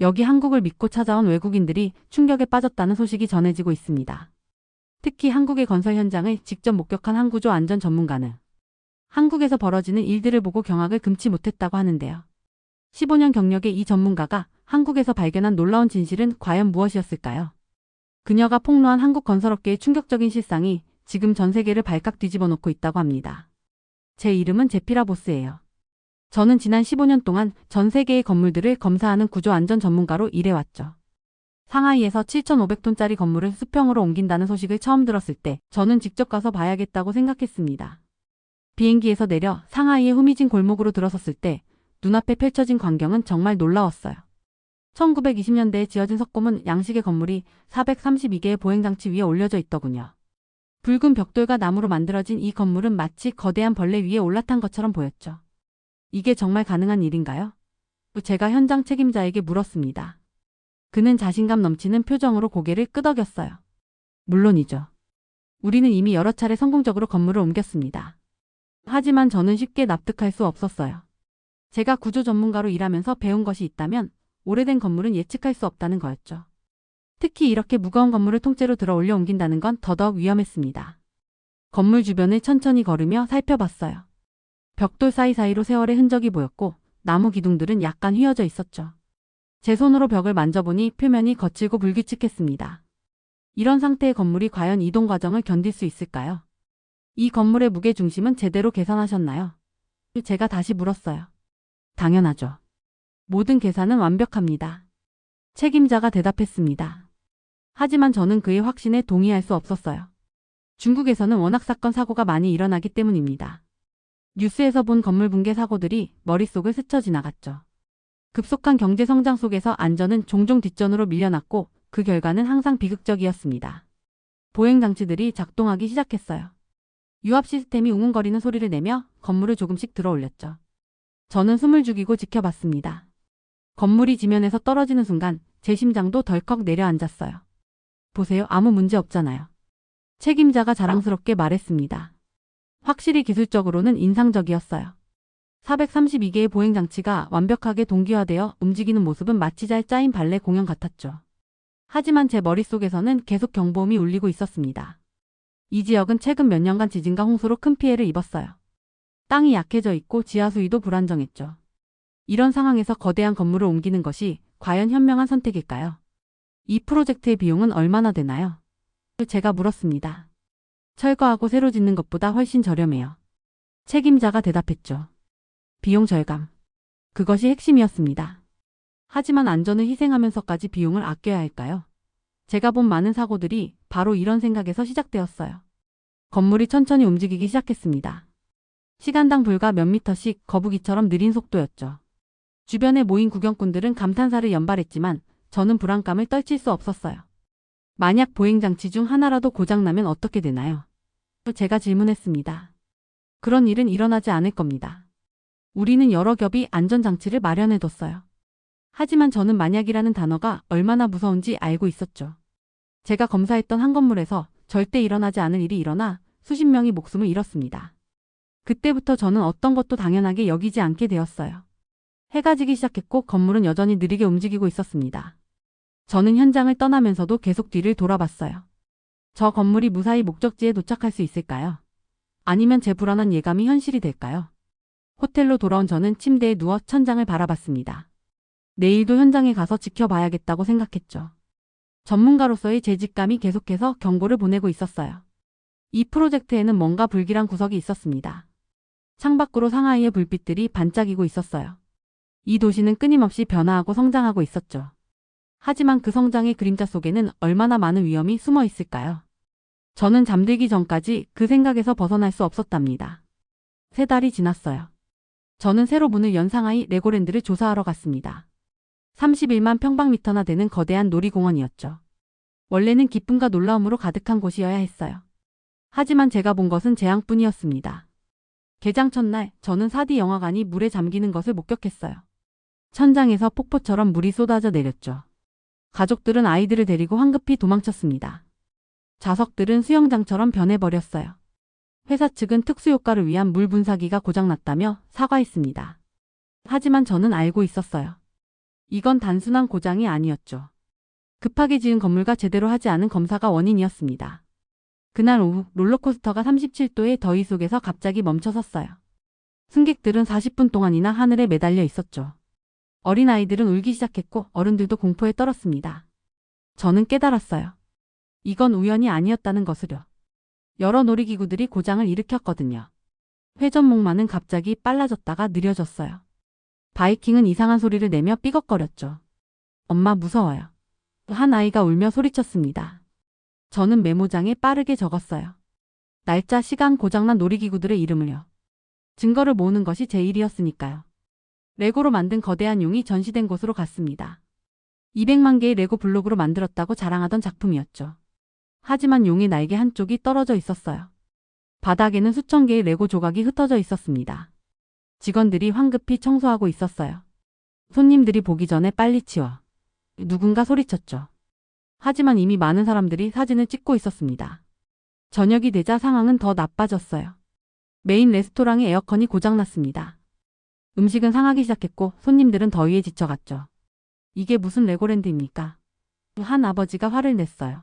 여기 한국을 믿고 찾아온 외국인들이 충격에 빠졌다는 소식이 전해지고 있습니다. 특히 한국의 건설 현장을 직접 목격한 한구조 안전 전문가는 한국에서 벌어지는 일들을 보고 경악을 금치 못했다고 하는데요. 15년 경력의 이 전문가가 한국에서 발견한 놀라운 진실은 과연 무엇이었을까요? 그녀가 폭로한 한국 건설업계의 충격적인 실상이 지금 전 세계를 발칵 뒤집어 놓고 있다고 합니다. 제 이름은 제피라 보스예요. 저는 지난 15년 동안 전 세계의 건물들을 검사하는 구조 안전 전문가로 일해왔죠. 상하이에서 7,500톤짜리 건물을 수평으로 옮긴다는 소식을 처음 들었을 때 저는 직접 가서 봐야겠다고 생각했습니다. 비행기에서 내려 상하이의 후미진 골목으로 들어섰을 때 눈앞에 펼쳐진 광경은 정말 놀라웠어요. 1920년대에 지어진 석고문 양식의 건물이 432개의 보행장치 위에 올려져 있더군요. 붉은 벽돌과 나무로 만들어진 이 건물은 마치 거대한 벌레 위에 올라탄 것처럼 보였죠. 이게 정말 가능한 일인가요? 제가 현장 책임자에게 물었습니다. 그는 자신감 넘치는 표정으로 고개를 끄덕였어요. 물론이죠. 우리는 이미 여러 차례 성공적으로 건물을 옮겼습니다. 하지만 저는 쉽게 납득할 수 없었어요. 제가 구조 전문가로 일하면서 배운 것이 있다면 오래된 건물은 예측할 수 없다는 거였죠. 특히 이렇게 무거운 건물을 통째로 들어 올려 옮긴다는 건 더더욱 위험했습니다. 건물 주변을 천천히 걸으며 살펴봤어요. 벽돌 사이사이로 세월의 흔적이 보였고 나무 기둥들은 약간 휘어져 있었죠. 제 손으로 벽을 만져보니 표면이 거칠고 불규칙했습니다. 이런 상태의 건물이 과연 이동 과정을 견딜 수 있을까요? 이 건물의 무게 중심은 제대로 계산하셨나요? 제가 다시 물었어요. 당연하죠. 모든 계산은 완벽합니다. 책임자가 대답했습니다. 하지만 저는 그의 확신에 동의할 수 없었어요. 중국에서는 워낙 사건 사고가 많이 일어나기 때문입니다. 뉴스에서 본 건물 붕괴 사고들이 머릿속을 스쳐 지나갔죠. 급속한 경제 성장 속에서 안전은 종종 뒷전으로 밀려났고 그 결과는 항상 비극적이었습니다. 보행 장치들이 작동하기 시작했어요. 유압 시스템이 웅웅거리는 소리를 내며 건물을 조금씩 들어 올렸죠. 저는 숨을 죽이고 지켜봤습니다. 건물이 지면에서 떨어지는 순간 제 심장도 덜컥 내려앉았어요. 보세요. 아무 문제 없잖아요. 책임자가 자랑스럽게 말했습니다. 확실히 기술적으로는 인상적이었어요. 432개의 보행장치가 완벽하게 동기화되어 움직이는 모습은 마치 잘 짜인 발레 공연 같았죠. 하지만 제 머릿속에서는 계속 경보음이 울리고 있었습니다. 이 지역은 최근 몇 년간 지진과 홍수로 큰 피해를 입었어요. 땅이 약해져 있고 지하 수위도 불안정했죠. 이런 상황에서 거대한 건물을 옮기는 것이 과연 현명한 선택일까요? 이 프로젝트의 비용은 얼마나 되나요? 제가 물었습니다. 철거하고 새로 짓는 것보다 훨씬 저렴해요. 책임자가 대답했죠. 비용 절감. 그것이 핵심이었습니다. 하지만 안전을 희생하면서까지 비용을 아껴야 할까요? 제가 본 많은 사고들이 바로 이런 생각에서 시작되었어요. 건물이 천천히 움직이기 시작했습니다. 시간당 불과 몇 미터씩 거북이처럼 느린 속도였죠. 주변에 모인 구경꾼들은 감탄사를 연발했지만 저는 불안감을 떨칠 수 없었어요. 만약 보행장치 중 하나라도 고장나면 어떻게 되나요? 제가 질문했습니다. 그런 일은 일어나지 않을 겁니다. 우리는 여러 겹이 안전장치를 마련해뒀어요. 하지만 저는 만약이라는 단어가 얼마나 무서운지 알고 있었죠. 제가 검사했던 한 건물에서 절대 일어나지 않을 일이 일어나 수십 명이 목숨을 잃었습니다. 그때부터 저는 어떤 것도 당연하게 여기지 않게 되었어요. 해가 지기 시작했고 건물은 여전히 느리게 움직이고 있었습니다. 저는 현장을 떠나면서도 계속 뒤를 돌아봤어요. 저 건물이 무사히 목적지에 도착할 수 있을까요? 아니면 제 불안한 예감이 현실이 될까요? 호텔로 돌아온 저는 침대에 누워 천장을 바라봤습니다. 내일도 현장에 가서 지켜봐야겠다고 생각했죠. 전문가로서의 제 직감이 계속해서 경고를 보내고 있었어요. 이 프로젝트에는 뭔가 불길한 구석이 있었습니다. 창밖으로 상하이의 불빛들이 반짝이고 있었어요. 이 도시는 끊임없이 변화하고 성장하고 있었죠. 하지만 그 성장의 그림자 속에는 얼마나 많은 위험이 숨어 있을까요? 저는 잠들기 전까지 그 생각에서 벗어날 수 없었답니다. 세 달이 지났어요. 저는 새로 문을 연 상하이 레고랜드를 조사하러 갔습니다. 31만 평방미터나 되는 거대한 놀이공원이었죠. 원래는 기쁨과 놀라움으로 가득한 곳이어야 했어요. 하지만 제가 본 것은 재앙뿐이었습니다. 개장 첫날 저는 4D 영화관이 물에 잠기는 것을 목격했어요. 천장에서 폭포처럼 물이 쏟아져 내렸죠. 가족들은 아이들을 데리고 황급히 도망쳤습니다. 자석들은 수영장처럼 변해버렸어요. 회사 측은 특수효과를 위한 물 분사기가 고장났다며 사과했습니다. 하지만 저는 알고 있었어요. 이건 단순한 고장이 아니었죠. 급하게 지은 건물과 제대로 하지 않은 검사가 원인이었습니다. 그날 오후 롤러코스터가 37도의 더위 속에서 갑자기 멈춰 섰어요. 승객들은 40분 동안이나 하늘에 매달려 있었죠. 어린아이들은 울기 시작했고 어른들도 공포에 떨었습니다. 저는 깨달았어요. 이건 우연이 아니었다는 것을요. 여러 놀이기구들이 고장을 일으켰거든요. 회전목마는 갑자기 빨라졌다가 느려졌어요. 바이킹은 이상한 소리를 내며 삐걱거렸죠. 엄마 무서워요. 한 아이가 울며 소리쳤습니다. 저는 메모장에 빠르게 적었어요. 날짜, 시간, 고장난 놀이기구들의 이름을요. 증거를 모으는 것이 제 일이었으니까요. 레고로 만든 거대한 용이 전시된 곳으로 갔습니다. 200만 개의 레고 블록으로 만들었다고 자랑하던 작품이었죠. 하지만 용의 날개 한쪽이 떨어져 있었어요. 바닥에는 수천 개의 레고 조각이 흩어져 있었습니다. 직원들이 황급히 청소하고 있었어요. 손님들이 보기 전에 빨리 치워. 누군가 소리쳤죠. 하지만 이미 많은 사람들이 사진을 찍고 있었습니다. 저녁이 되자 상황은 더 나빠졌어요. 메인 레스토랑의 에어컨이 고장났습니다. 음식은 상하기 시작했고 손님들은 더위에 지쳐갔죠. 이게 무슨 레고랜드입니까? 한 아버지가 화를 냈어요.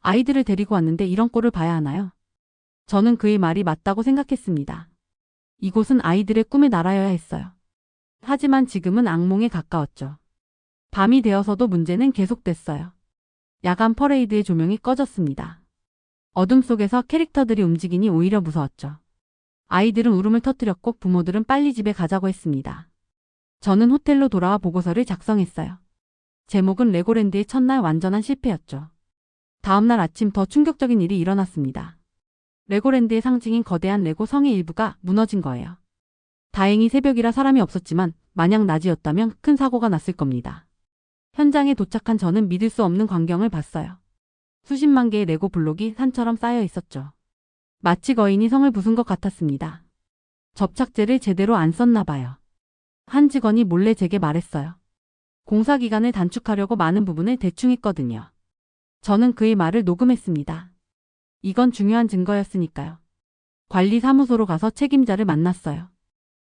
아이들을 데리고 왔는데 이런 꼴을 봐야 하나요? 저는 그의 말이 맞다고 생각했습니다. 이곳은 아이들의 꿈의 나라여야 했어요. 하지만 지금은 악몽에 가까웠죠. 밤이 되어서도 문제는 계속됐어요. 야간 퍼레이드의 조명이 꺼졌습니다. 어둠 속에서 캐릭터들이 움직이니 오히려 무서웠죠. 아이들은 울음을 터뜨렸고 부모들은 빨리 집에 가자고 했습니다. 저는 호텔로 돌아와 보고서를 작성했어요. 제목은 레고랜드의 첫날 완전한 실패였죠. 다음날 아침 더 충격적인 일이 일어났습니다. 레고랜드의 상징인 거대한 레고 성의 일부가 무너진 거예요. 다행히 새벽이라 사람이 없었지만 만약 낮이었다면 큰 사고가 났을 겁니다. 현장에 도착한 저는 믿을 수 없는 광경을 봤어요. 수십만 개의 레고 블록이 산처럼 쌓여 있었죠. 마치 거인이 성을 부순 것 같았습니다. 접착제를 제대로 안 썼나 봐요. 한 직원이 몰래 제게 말했어요. 공사 기간을 단축하려고 많은 부분을 대충 했거든요. 저는 그의 말을 녹음했습니다. 이건 중요한 증거였으니까요. 관리사무소로 가서 책임자를 만났어요.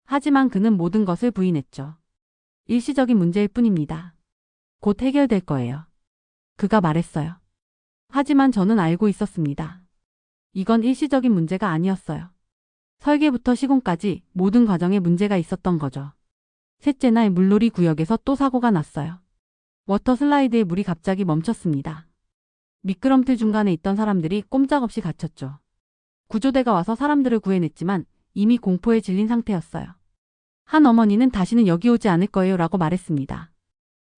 하지만 그는 모든 것을 부인했죠. 일시적인 문제일 뿐입니다. 곧 해결될 거예요. 그가 말했어요. 하지만 저는 알고 있었습니다. 이건 일시적인 문제가 아니었어요. 설계부터 시공까지 모든 과정에 문제가 있었던 거죠. 셋째 날 물놀이 구역에서 또 사고가 났어요. 워터 슬라이드에 물이 갑자기 멈췄습니다. 미끄럼틀 중간에 있던 사람들이 꼼짝없이 갇혔죠. 구조대가 와서 사람들을 구해냈지만 이미 공포에 질린 상태였어요. 한 어머니는 다시는 여기 오지 않을 거예요 라고 말했습니다.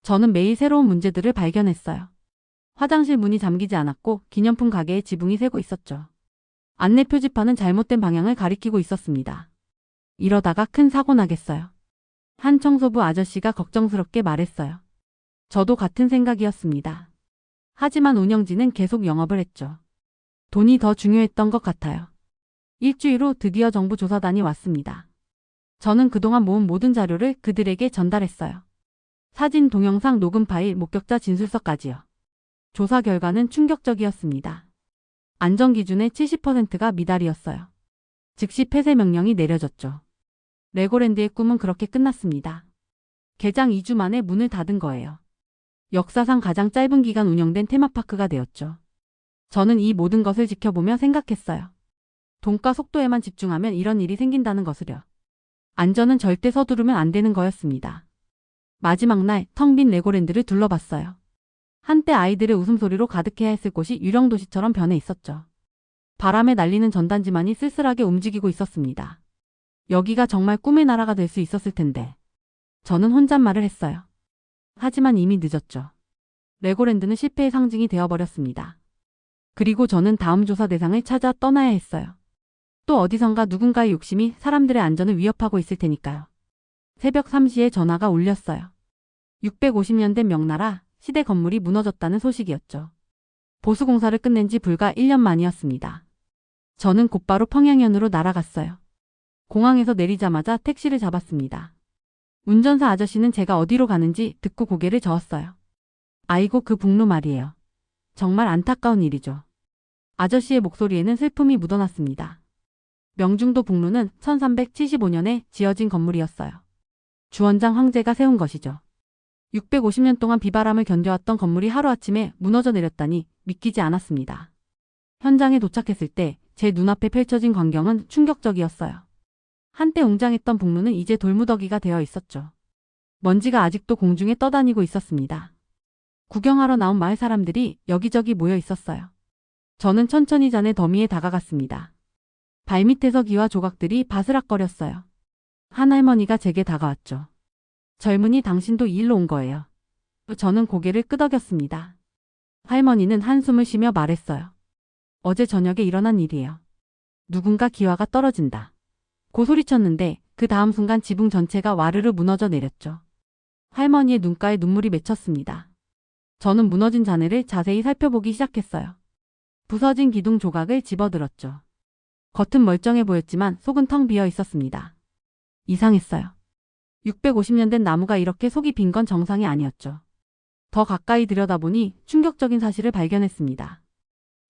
저는 매일 새로운 문제들을 발견했어요. 화장실 문이 잠기지 않았고 기념품 가게에 지붕이 새고 있었죠. 안내 표지판은 잘못된 방향을 가리키고 있었습니다. 이러다가 큰 사고 나겠어요. 한 청소부 아저씨가 걱정스럽게 말했어요. 저도 같은 생각이었습니다. 하지만 운영진은 계속 영업을 했죠. 돈이 더 중요했던 것 같아요. 일주일 후 드디어 정부 조사단이 왔습니다. 저는 그동안 모은 모든 자료를 그들에게 전달했어요. 사진, 동영상, 녹음 파일, 목격자 진술서까지요. 조사 결과는 충격적이었습니다. 안전 기준의 70%가 미달이었어요. 즉시 폐쇄 명령이 내려졌죠. 레고랜드의 꿈은 그렇게 끝났습니다. 개장 2주 만에 문을 닫은 거예요. 역사상 가장 짧은 기간 운영된 테마파크가 되었죠. 저는 이 모든 것을 지켜보며 생각했어요. 돈과 속도에만 집중하면 이런 일이 생긴다는 것을요. 안전은 절대 서두르면 안 되는 거였습니다. 마지막 날 텅 빈 레고랜드를 둘러봤어요. 한때 아이들의 웃음소리로 가득해야 했을 곳이 유령도시처럼 변해 있었죠. 바람에 날리는 전단지만이 쓸쓸하게 움직이고 있었습니다. 여기가 정말 꿈의 나라가 될 수 있었을 텐데. 저는 혼잣말을 했어요. 하지만 이미 늦었죠. 레고랜드는 실패의 상징이 되어버렸습니다. 그리고 저는 다음 조사 대상을 찾아 떠나야 했어요. 또 어디선가 누군가의 욕심이 사람들의 안전을 위협하고 있을 테니까요. 새벽 3시에 전화가 울렸어요. 650년 된 명나라 시대 건물이 무너졌다는 소식이었죠. 보수공사를 끝낸 지 불과 1년 만이었습니다. 저는 곧바로 평양현으로 날아갔어요. 공항에서 내리자마자 택시를 잡았습니다. 운전사 아저씨는 제가 어디로 가는지 듣고 고개를 저었어요. 아이고 그 북로 말이에요. 정말 안타까운 일이죠. 아저씨의 목소리에는 슬픔이 묻어났습니다. 명중도 북로는 1375년에 지어진 건물이었어요. 주원장 황제가 세운 것이죠. 650년 동안 비바람을 견뎌왔던 건물이 하루아침에 무너져 내렸다니 믿기지 않았습니다. 현장에 도착했을 때 제 눈앞에 펼쳐진 광경은 충격적이었어요. 한때 웅장했던 북루는 이제 돌무더기가 되어 있었죠. 먼지가 아직도 공중에 떠다니고 있었습니다. 구경하러 나온 마을 사람들이 여기저기 모여 있었어요. 저는 천천히 잔의 더미에 다가갔습니다. 발밑에서 기와 조각들이 바스락거렸어요. 한 할머니가 제게 다가왔죠. 젊은이 당신도 이 일로 온 거예요. 저는 고개를 끄덕였습니다. 할머니는 한숨을 쉬며 말했어요. 어제 저녁에 일어난 일이에요. 누군가 기와가 떨어진다. 고소리쳤는데 그 다음 순간 지붕 전체가 와르르 무너져 내렸죠. 할머니의 눈가에 눈물이 맺혔습니다. 저는 무너진 잔해를 자세히 살펴보기 시작했어요. 부서진 기둥 조각을 집어들었죠. 겉은 멀쩡해 보였지만 속은 텅 비어 있었습니다. 이상했어요. 650년 된 나무가 이렇게 속이 빈 건 정상이 아니었죠. 더 가까이 들여다보니 충격적인 사실을 발견했습니다.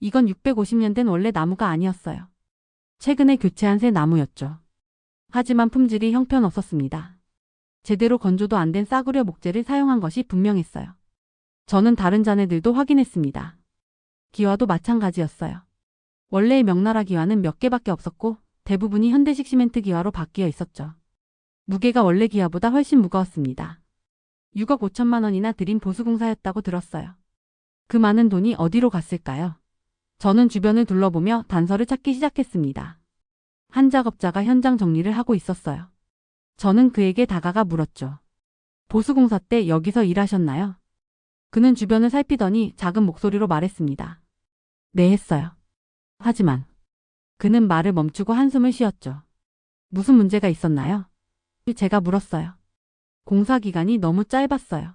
이건 650년 된 원래 나무가 아니었어요. 최근에 교체한 새 나무였죠. 하지만 품질이 형편없었습니다. 제대로 건조도 안 된 싸구려 목재를 사용한 것이 분명했어요. 저는 다른 잔해들도 확인했습니다. 기와도 마찬가지였어요. 원래의 명나라 기와는 몇 개밖에 없었고 대부분이 현대식 시멘트 기와로 바뀌어 있었죠. 무게가 원래 기와보다 훨씬 무거웠습니다. 6억 5천만 원이나 들인 보수공사였다고 들었어요. 그 많은 돈이 어디로 갔을까요? 저는 주변을 둘러보며 단서를 찾기 시작했습니다. 한 작업자가 현장 정리를 하고 있었어요. 저는 그에게 다가가 물었죠. 보수공사 때 여기서 일하셨나요? 그는 주변을 살피더니 작은 목소리로 말했습니다. 네, 했어요. 하지만 그는 말을 멈추고 한숨을 쉬었죠. 무슨 문제가 있었나요? 제가 물었어요. 공사 기간이 너무 짧았어요.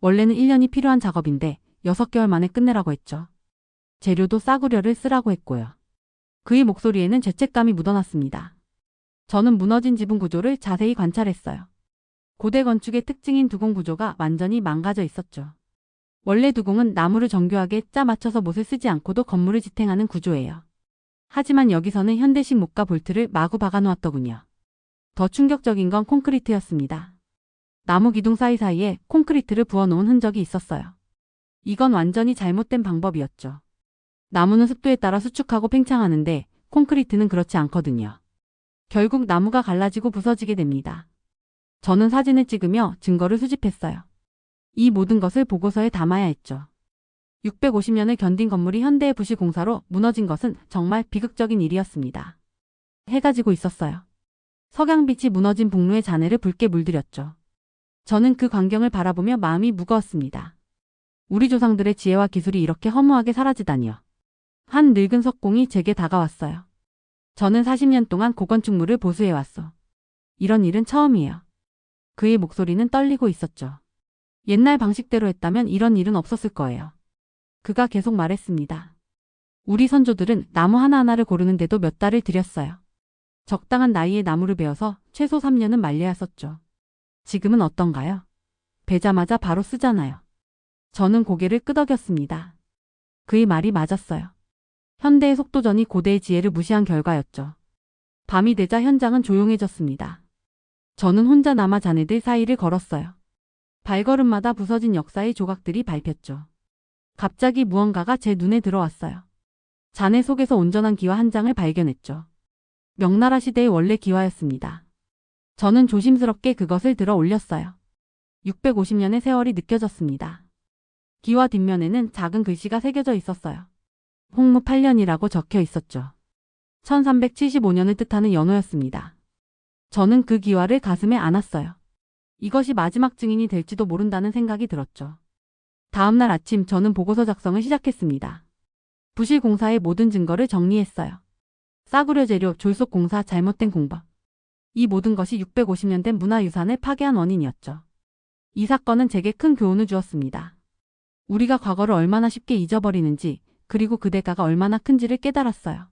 원래는 1년이 필요한 작업인데 6개월 만에 끝내라고 했죠. 재료도 싸구려를 쓰라고 했고요. 그의 목소리에는 죄책감이 묻어났습니다. 저는 무너진 지붕 구조를 자세히 관찰했어요. 고대 건축의 특징인 두공 구조가 완전히 망가져 있었죠. 원래 두공은 나무를 정교하게 짜 맞춰서 못을 쓰지 않고도 건물을 지탱하는 구조예요. 하지만 여기서는 현대식 목과 볼트를 마구 박아놓았더군요. 더 충격적인 건 콘크리트였습니다. 나무 기둥 사이사이에 콘크리트를 부어놓은 흔적이 있었어요. 이건 완전히 잘못된 방법이었죠. 나무는 습도에 따라 수축하고 팽창하는데 콘크리트는 그렇지 않거든요. 결국 나무가 갈라지고 부서지게 됩니다. 저는 사진을 찍으며 증거를 수집했어요. 이 모든 것을 보고서에 담아야 했죠. 650년을 견딘 건물이 현대의 부실 공사로 무너진 것은 정말 비극적인 일이었습니다. 해가 지고 있었어요. 석양빛이 무너진 북루의 잔해를 붉게 물들였죠. 저는 그 광경을 바라보며 마음이 무거웠습니다. 우리 조상들의 지혜와 기술이 이렇게 허무하게 사라지다니요. 한 늙은 석공이 제게 다가왔어요. 저는 40년 동안 고건축물을 보수해왔어. 이런 일은 처음이에요. 그의 목소리는 떨리고 있었죠. 옛날 방식대로 했다면 이런 일은 없었을 거예요. 그가 계속 말했습니다. 우리 선조들은 나무 하나하나를 고르는데도 몇 달을 들였어요. 적당한 나이에 나무를 베어서 최소 3년은 말려야 썼죠. 지금은 어떤가요? 베자마자 바로 쓰잖아요. 저는 고개를 끄덕였습니다. 그의 말이 맞았어요. 현대의 속도전이 고대의 지혜를 무시한 결과였죠. 밤이 되자 현장은 조용해졌습니다. 저는 혼자 남아 자네들 사이를 걸었어요. 발걸음마다 부서진 역사의 조각들이 밟혔죠. 갑자기 무언가가 제 눈에 들어왔어요. 잔해 속에서 온전한 기와 한 장을 발견했죠. 명나라 시대의 원래 기와였습니다. 저는 조심스럽게 그것을 들어 올렸어요. 650년의 세월이 느껴졌습니다. 기와 뒷면에는 작은 글씨가 새겨져 있었어요. 홍무 8년이라고 적혀 있었죠. 1375년을 뜻하는 연호였습니다. 저는 그 기와를 가슴에 안았어요. 이것이 마지막 증인이 될지도 모른다는 생각이 들었죠. 다음날 아침 저는 보고서 작성을 시작했습니다. 부실 공사의 모든 증거를 정리했어요. 싸구려 재료, 졸속 공사, 잘못된 공법. 이 모든 것이 650년 된 문화유산을 파괴한 원인이었죠. 이 사건은 제게 큰 교훈을 주었습니다. 우리가 과거를 얼마나 쉽게 잊어버리는지, 그리고 그 대가가 얼마나 큰지를 깨달았어요.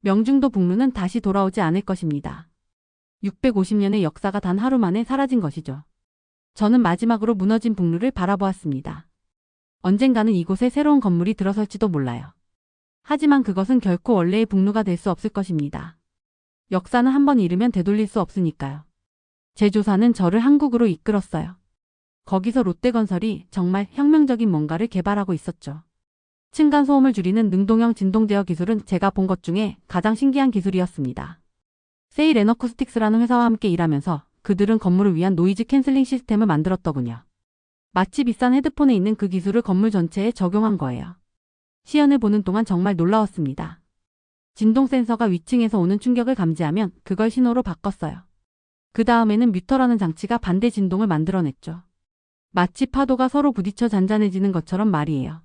명중도 북루는 다시 돌아오지 않을 것입니다. 650년의 역사가 단 하루 만에 사라진 것이죠. 저는 마지막으로 무너진 북루를 바라보았습니다. 언젠가는 이곳에 새로운 건물이 들어설지도 몰라요. 하지만 그것은 결코 원래의 북루가 될 수 없을 것입니다. 역사는 한번 잃으면 되돌릴 수 없으니까요. 제 조사는 저를 한국으로 이끌었어요. 거기서 롯데건설이 정말 혁명적인 뭔가를 개발하고 있었죠. 층간 소음을 줄이는 능동형 진동 제어 기술은 제가 본 것 중에 가장 신기한 기술이었습니다. 세일 에너쿠스틱스라는 회사와 함께 일하면서 그들은 건물을 위한 노이즈 캔슬링 시스템을 만들었더군요. 마치 비싼 헤드폰에 있는 그 기술을 건물 전체에 적용한 거예요. 시연을 보는 동안 정말 놀라웠습니다. 진동 센서가 위층에서 오는 충격을 감지하면 그걸 신호로 바꿨어요. 그 다음에는 뮤터라는 장치가 반대 진동을 만들어냈죠. 마치 파도가 서로 부딪혀 잔잔해지는 것처럼 말이에요.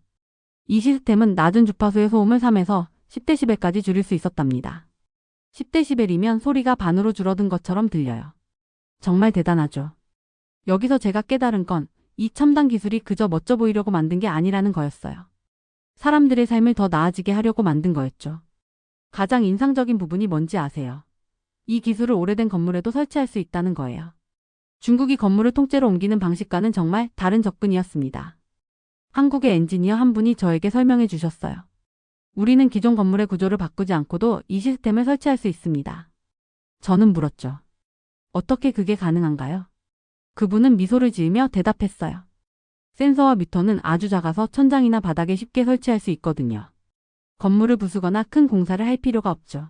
이 시스템은 낮은 주파수의 소음을 3에서 10dB까지 줄일 수 있었답니다. 10dB이면 소리가 반으로 줄어든 것처럼 들려요. 정말 대단하죠. 여기서 제가 깨달은 건 이 첨단 기술이 그저 멋져 보이려고 만든 게 아니라는 거였어요. 사람들의 삶을 더 나아지게 하려고 만든 거였죠. 가장 인상적인 부분이 뭔지 아세요? 이 기술을 오래된 건물에도 설치할 수 있다는 거예요. 중국이 건물을 통째로 옮기는 방식과는 정말 다른 접근이었습니다. 한국의 엔지니어 한 분이 저에게 설명해 주셨어요. 우리는 기존 건물의 구조를 바꾸지 않고도 이 시스템을 설치할 수 있습니다. 저는 물었죠. 어떻게 그게 가능한가요? 그분은 미소를 지으며 대답했어요. 센서와 미터는 아주 작아서 천장이나 바닥에 쉽게 설치할 수 있거든요. 건물을 부수거나 큰 공사를 할 필요가 없죠.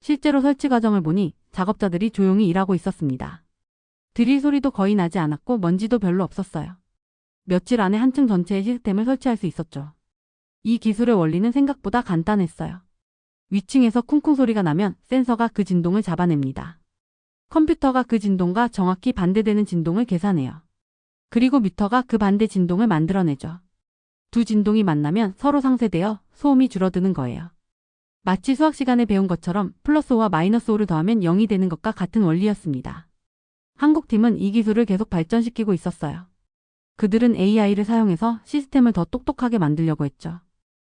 실제로 설치 과정을 보니 작업자들이 조용히 일하고 있었습니다. 드릴 소리도 거의 나지 않았고 먼지도 별로 없었어요. 며칠 안에 한 층 전체의 시스템을 설치할 수 있었죠. 이 기술의 원리는 생각보다 간단했어요. 위층에서 쿵쿵 소리가 나면 센서가 그 진동을 잡아냅니다. 컴퓨터가 그 진동과 정확히 반대되는 진동을 계산해요. 그리고 미터가 그 반대 진동을 만들어내죠. 두 진동이 만나면 서로 상쇄되어 소음이 줄어드는 거예요. 마치 수학 시간에 배운 것처럼 플러스 5와 마이너스 5를 더하면 0이 되는 것과 같은 원리였습니다. 한국팀은 이 기술을 계속 발전시키고 있었어요. 그들은 AI를 사용해서 시스템을 더 똑똑하게 만들려고 했죠.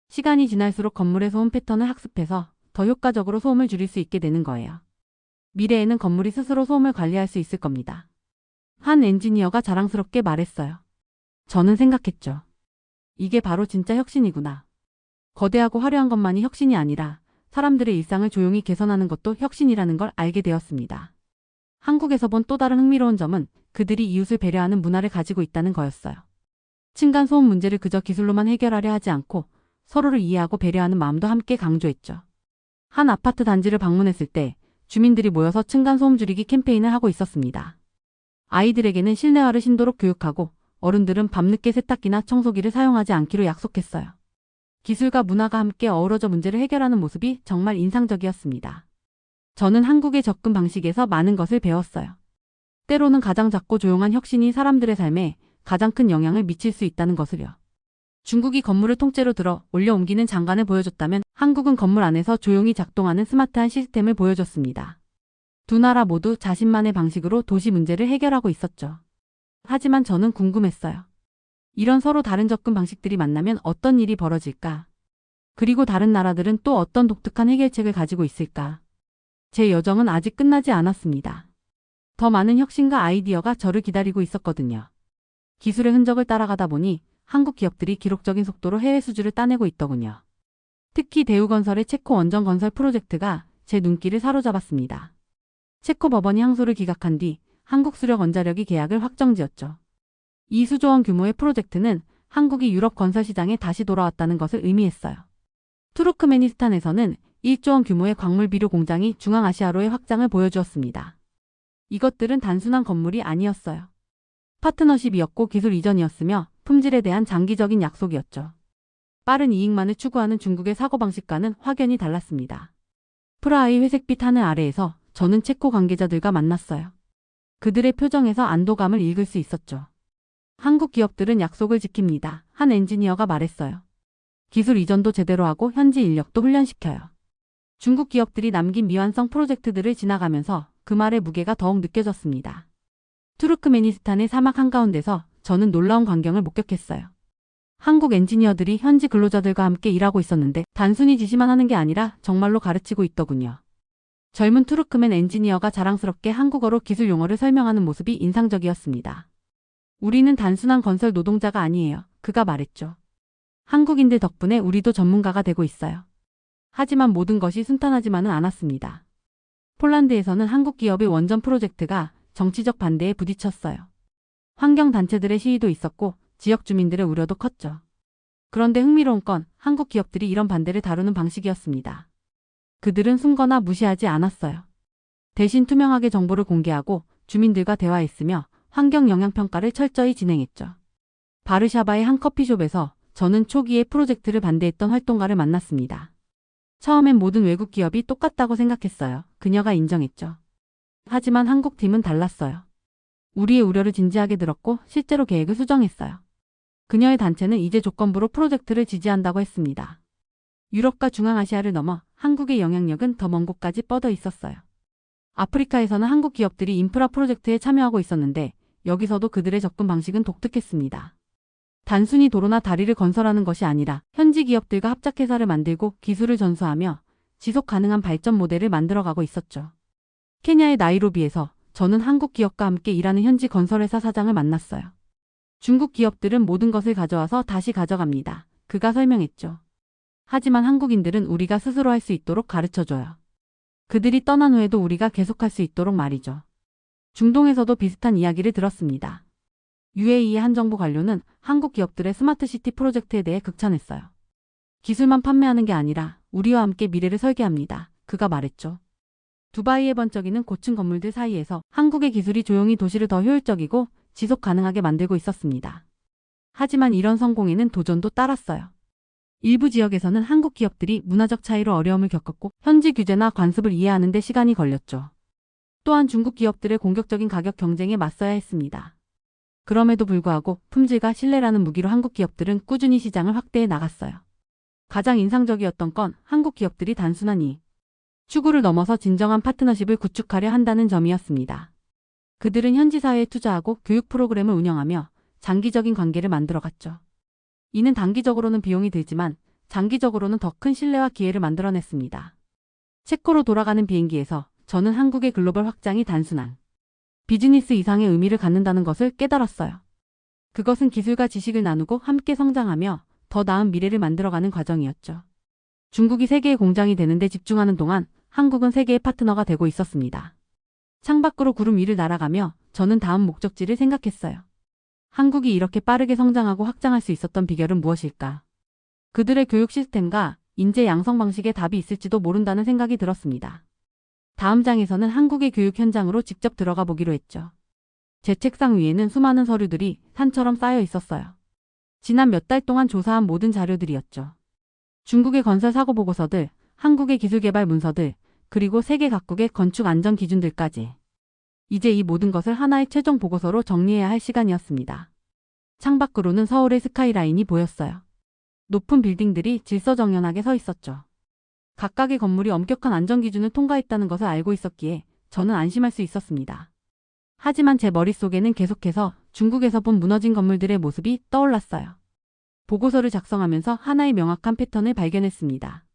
시간이 지날수록 건물의 소음 패턴을 학습해서 더 효과적으로 소음을 줄일 수 있게 되는 거예요. 미래에는 건물이 스스로 소음을 관리할 수 있을 겁니다. 한 엔지니어가 자랑스럽게 말했어요. 저는 생각했죠. 이게 바로 진짜 혁신이구나. 거대하고 화려한 것만이 혁신이 아니라 사람들의 일상을 조용히 개선하는 것도 혁신이라는 걸 알게 되었습니다. 한국에서 본 또 다른 흥미로운 점은 그들이 이웃을 배려하는 문화를 가지고 있다는 거였어요. 층간 소음 문제를 그저 기술로만 해결하려 하지 않고 서로를 이해하고 배려하는 마음도 함께 강조했죠. 한 아파트 단지를 방문했을 때 주민들이 모여서 층간 소음 줄이기 캠페인을 하고 있었습니다. 아이들에게는 실내화를 신도록 교육하고 어른들은 밤늦게 세탁기나 청소기를 사용하지 않기로 약속했어요. 기술과 문화가 함께 어우러져 문제를 해결하는 모습이 정말 인상적이었습니다. 저는 한국의 접근 방식에서 많은 것을 배웠어요. 때로는 가장 작고 조용한 혁신이 사람들의 삶에 가장 큰 영향을 미칠 수 있다는 것을요. 중국이 건물을 통째로 들어 올려 옮기는 장관을 보여줬다면 한국은 건물 안에서 조용히 작동하는 스마트한 시스템을 보여줬습니다. 두 나라 모두 자신만의 방식으로 도시 문제를 해결하고 있었죠. 하지만 저는 궁금했어요. 이런 서로 다른 접근 방식들이 만나면 어떤 일이 벌어질까? 그리고 다른 나라들은 또 어떤 독특한 해결책을 가지고 있을까? 제 여정은 아직 끝나지 않았습니다. 더 많은 혁신과 아이디어가 저를 기다리고 있었거든요. 기술의 흔적을 따라가다 보니 한국 기업들이 기록적인 속도로 해외 수주를 따내고 있더군요. 특히 대우건설의 체코 원전 건설 프로젝트가 제 눈길을 사로잡았습니다. 체코 법원이 항소를 기각한 뒤 한국수력원자력이 계약을 확정지었죠. 이 수조원 규모의 프로젝트는 한국이 유럽 건설 시장에 다시 돌아왔다는 것을 의미했어요. 투르크메니스탄에서는 1조 원 규모의 광물 비료 공장이 중앙아시아로의 확장을 보여주었습니다. 이것들은 단순한 건물이 아니었어요. 파트너십이었고 기술 이전이었으며 품질에 대한 장기적인 약속이었죠. 빠른 이익만을 추구하는 중국의 사고방식과는 확연히 달랐습니다. 프라하의 회색빛 하늘 아래에서 저는 체코 관계자들과 만났어요. 그들의 표정에서 안도감을 읽을 수 있었죠. 한국 기업들은 약속을 지킵니다. 한 엔지니어가 말했어요. 기술 이전도 제대로 하고 현지 인력도 훈련시켜요. 중국 기업들이 남긴 미완성 프로젝트들을 지나가면서 그 말의 무게가 더욱 느껴졌습니다. 투르크메니스탄의 사막 한가운데서 저는 놀라운 광경을 목격했어요. 한국 엔지니어들이 현지 근로자들과 함께 일하고 있었는데 단순히 지시만 하는 게 아니라 정말로 가르치고 있더군요. 젊은 투르크맨 엔지니어가 자랑스럽게 한국어로 기술 용어를 설명하는 모습이 인상적이었습니다. 우리는 단순한 건설 노동자가 아니에요. 그가 말했죠. 한국인들 덕분에 우리도 전문가가 되고 있어요. 하지만 모든 것이 순탄하지만은 않았습니다. 폴란드에서는 한국 기업의 원전 프로젝트가 정치적 반대에 부딪혔어요. 환경단체들의 시위도 있었고 지역 주민들의 우려도 컸죠. 그런데 흥미로운 건 한국 기업들이 이런 반대를 다루는 방식이었습니다. 그들은 숨거나 무시하지 않았어요. 대신 투명하게 정보를 공개하고 주민들과 대화했으며 환경 영향 평가를 철저히 진행했죠. 바르샤바의 한 커피숍에서 저는 초기에 프로젝트를 반대했던 활동가를 만났습니다. 처음엔 모든 외국 기업이 똑같다고 생각했어요. 그녀가 인정했죠. 하지만 한국 팀은 달랐어요. 우리의 우려를 진지하게 들었고 실제로 계획을 수정했어요. 그녀의 단체는 이제 조건부로 프로젝트를 지지한다고 했습니다. 유럽과 중앙아시아를 넘어 한국의 영향력은 더 먼 곳까지 뻗어 있었어요. 아프리카에서는 한국 기업들이 인프라 프로젝트에 참여하고 있었는데 여기서도 그들의 접근 방식은 독특했습니다. 단순히 도로나 다리를 건설하는 것이 아니라 현지 기업들과 합작회사를 만들고 기술을 전수하며 지속 가능한 발전 모델을 만들어가고 있었죠. 케냐의 나이로비에서 저는 한국 기업과 함께 일하는 현지 건설회사 사장을 만났어요. 중국 기업들은 모든 것을 가져와서 다시 가져갑니다. 그가 설명했죠. 하지만 한국인들은 우리가 스스로 할 수 있도록 가르쳐줘요. 그들이 떠난 후에도 우리가 계속할 수 있도록 말이죠. 중동에서도 비슷한 이야기를 들었습니다. UAE의 한 정부 관료는 한국 기업들의 스마트시티 프로젝트에 대해 극찬했어요. 기술만 판매하는 게 아니라 우리와 함께 미래를 설계합니다. 그가 말했죠. 두바이에 번쩍이는 고층 건물들 사이에서 한국의 기술이 조용히 도시를 더 효율적이고 지속 가능하게 만들고 있었습니다. 하지만 이런 성공에는 도전도 따랐어요. 일부 지역에서는 한국 기업들이 문화적 차이로 어려움을 겪었고 현지 규제나 관습을 이해하는 데 시간이 걸렸죠. 또한 중국 기업들의 공격적인 가격 경쟁에 맞서야 했습니다. 그럼에도 불구하고 품질과 신뢰라는 무기로 한국 기업들은 꾸준히 시장을 확대해 나갔어요. 가장 인상적이었던 건 한국 기업들이 단순한 이익, 추구를 넘어서 진정한 파트너십을 구축하려 한다는 점이었습니다. 그들은 현지 사회에 투자하고 교육 프로그램을 운영하며 장기적인 관계를 만들어갔죠. 이는 단기적으로는 비용이 들지만 장기적으로는 더 큰 신뢰와 기회를 만들어냈습니다. 체코로 돌아가는 비행기에서 저는 한국의 글로벌 확장이 단순한 비즈니스 이상의 의미를 갖는다는 것을 깨달았어요. 그것은 기술과 지식을 나누고 함께 성장하며 더 나은 미래를 만들어가는 과정이었죠. 중국이 세계의 공장이 되는데 집중하는 동안 한국은 세계의 파트너가 되고 있었습니다. 창밖으로 구름 위를 날아가며 저는 다음 목적지를 생각했어요. 한국이 이렇게 빠르게 성장하고 확장할 수 있었던 비결은 무엇일까? 그들의 교육 시스템과 인재 양성 방식에 답이 있을지도 모른다는 생각이 들었습니다. 다음 장에서는 한국의 교육 현장으로 직접 들어가 보기로 했죠. 제 책상 위에는 수많은 서류들이 산처럼 쌓여 있었어요. 지난 몇 달 동안 조사한 모든 자료들이었죠. 중국의 건설 사고 보고서들, 한국의 기술 개발 문서들, 그리고 세계 각국의 건축 안전 기준들까지. 이제 이 모든 것을 하나의 최종 보고서로 정리해야 할 시간이었습니다. 창밖으로는 서울의 스카이라인이 보였어요. 높은 빌딩들이 질서정연하게 서 있었죠. 각각의 건물이 엄격한 안전 기준을 통과했다는 것을 알고 있었기에 저는 안심할 수 있었습니다. 하지만 제 머릿속에는 계속해서 중국에서 본 무너진 건물들의 모습이 떠올랐어요. 보고서를 작성하면서 하나의 명확한 패턴을 발견했습니다.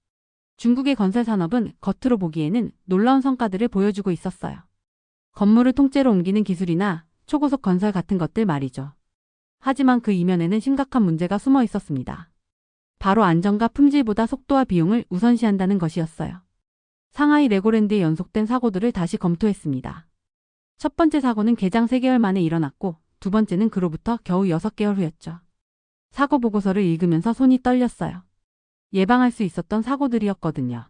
중국의 건설 산업은 겉으로 보기에는 놀라운 성과들을 보여주고 있었어요. 건물을 통째로 옮기는 기술이나 초고속 건설 같은 것들 말이죠. 하지만 그 이면에는 심각한 문제가 숨어 있었습니다. 바로 안전과 품질보다 속도와 비용을 우선시한다는 것이었어요. 상하이 레고랜드의 연속된 사고들을 다시 검토했습니다. 첫 번째 사고는 개장 3개월 만에 일어났고 두 번째는 그로부터 겨우 6개월 후였죠. 사고 보고서를 읽으면서 손이 떨렸어요. 예방할 수 있었던 사고들이었거든요.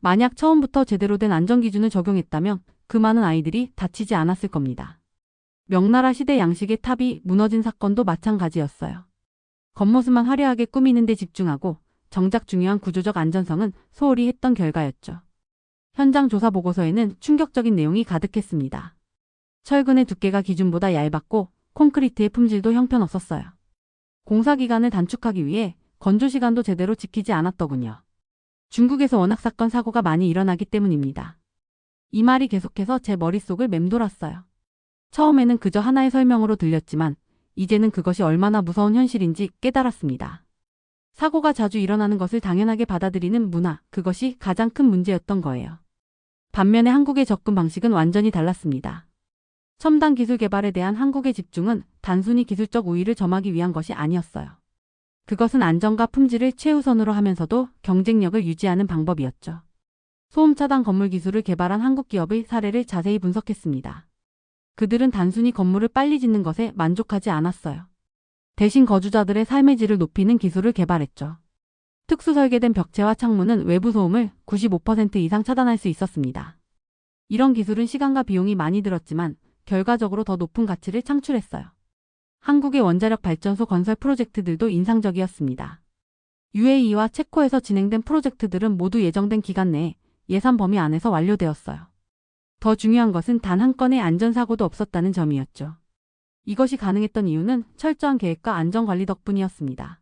만약 처음부터 제대로 된 안전기준을 적용했다면 그 많은 아이들이 다치지 않았을 겁니다. 명나라 시대 양식의 탑이 무너진 사건도 마찬가지였어요. 겉모습만 화려하게 꾸미는 데 집중하고 정작 중요한 구조적 안전성은 소홀히 했던 결과였죠. 현장 조사 보고서에는 충격적인 내용이 가득했습니다. 철근의 두께가 기준보다 얇았고 콘크리트의 품질도 형편없었어요. 공사 기간을 단축하기 위해 건조 시간도 제대로 지키지 않았더군요. 중국에서 워낙 사건 사고가 많이 일어나기 때문입니다. 이 말이 계속해서 제 머릿속을 맴돌았어요. 처음에는 그저 하나의 설명으로 들렸지만 이제는 그것이 얼마나 무서운 현실인지 깨달았습니다. 사고가 자주 일어나는 것을 당연하게 받아들이는 문화, 그것이 가장 큰 문제였던 거예요. 반면에 한국의 접근 방식은 완전히 달랐습니다. 첨단 기술 개발에 대한 한국의 집중은 단순히 기술적 우위를 점하기 위한 것이 아니었어요. 그것은 안전과 품질을 최우선으로 하면서도 경쟁력을 유지하는 방법이었죠. 소음 차단 건물 기술을 개발한 한국 기업의 사례를 자세히 분석했습니다. 그들은 단순히 건물을 빨리 짓는 것에 만족하지 않았어요. 대신 거주자들의 삶의 질을 높이는 기술을 개발했죠. 특수 설계된 벽체와 창문은 외부 소음을 95% 이상 차단할 수 있었습니다. 이런 기술은 시간과 비용이 많이 들었지만 결과적으로 더 높은 가치를 창출했어요. 한국의 원자력 발전소 건설 프로젝트들도 인상적이었습니다. UAE와 체코에서 진행된 프로젝트들은 모두 예정된 기간 내에 예산 범위 안에서 완료되었어요. 더 중요한 것은 단 한 건의 안전사고도 없었다는 점이었죠. 이것이 가능했던 이유는 철저한 계획과 안전관리 덕분이었습니다.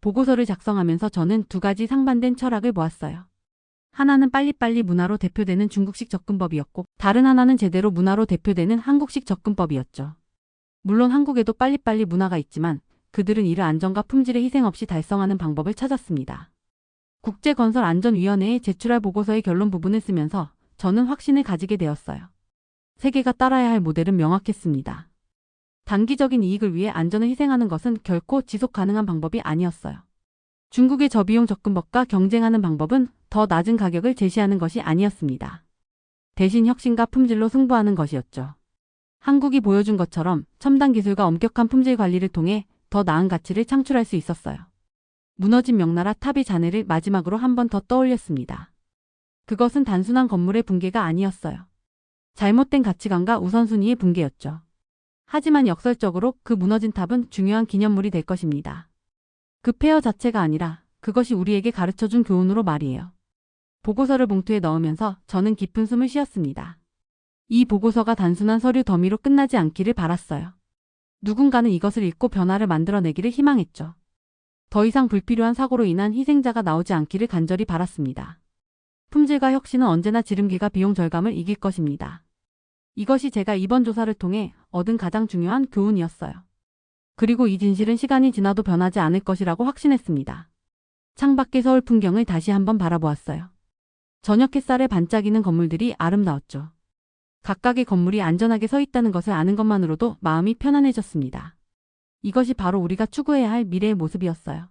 보고서를 작성하면서 저는 두 가지 상반된 철학을 모았어요. 하나는 빨리빨리 문화로 대표되는 중국식 접근법이었고, 다른 하나는 제대로 문화로 대표되는 한국식 접근법이었죠. 물론 한국에도 빨리빨리 문화가 있지만, 그들은 이를 안전과 품질의 희생 없이 달성하는 방법을 찾았습니다. 국제건설안전위원회에 제출할 보고서의 결론 부분을 쓰면서 저는 확신을 가지게 되었어요. 세계가 따라야 할 모델은 명확했습니다. 단기적인 이익을 위해 안전을 희생하는 것은 결코 지속 가능한 방법이 아니었어요. 중국의 저비용 접근법과 경쟁하는 방법은 더 낮은 가격을 제시하는 것이 아니었습니다. 대신 혁신과 품질로 승부하는 것이었죠. 한국이 보여준 것처럼 첨단 기술과 엄격한 품질 관리를 통해 더 나은 가치를 창출할 수 있었어요. 무너진 명나라 탑이 자네를 마지막으로 한 번 더 떠올렸습니다. 그것은 단순한 건물의 붕괴가 아니었어요. 잘못된 가치관과 우선순위의 붕괴였죠. 하지만 역설적으로 그 무너진 탑은 중요한 기념물이 될 것입니다. 그 폐허 자체가 아니라 그것이 우리에게 가르쳐준 교훈으로 말이에요. 보고서를 봉투에 넣으면서 저는 깊은 숨을 쉬었습니다. 이 보고서가 단순한 서류 더미로 끝나지 않기를 바랐어요. 누군가는 이것을 읽고 변화를 만들어내기를 희망했죠. 더 이상 불필요한 사고로 인한 희생자가 나오지 않기를 간절히 바랐습니다. 품질과 혁신은 언제나 지름길과 비용 절감을 이길 것입니다. 이것이 제가 이번 조사를 통해 얻은 가장 중요한 교훈이었어요. 그리고 이 진실은 시간이 지나도 변하지 않을 것이라고 확신했습니다. 창밖의 서울 풍경을 다시 한번 바라보았어요. 저녁 햇살에 반짝이는 건물들이 아름다웠죠. 각각의 건물이 안전하게 서 있다는 것을 아는 것만으로도 마음이 편안해졌습니다. 이것이 바로 우리가 추구해야 할 미래의 모습이었어요.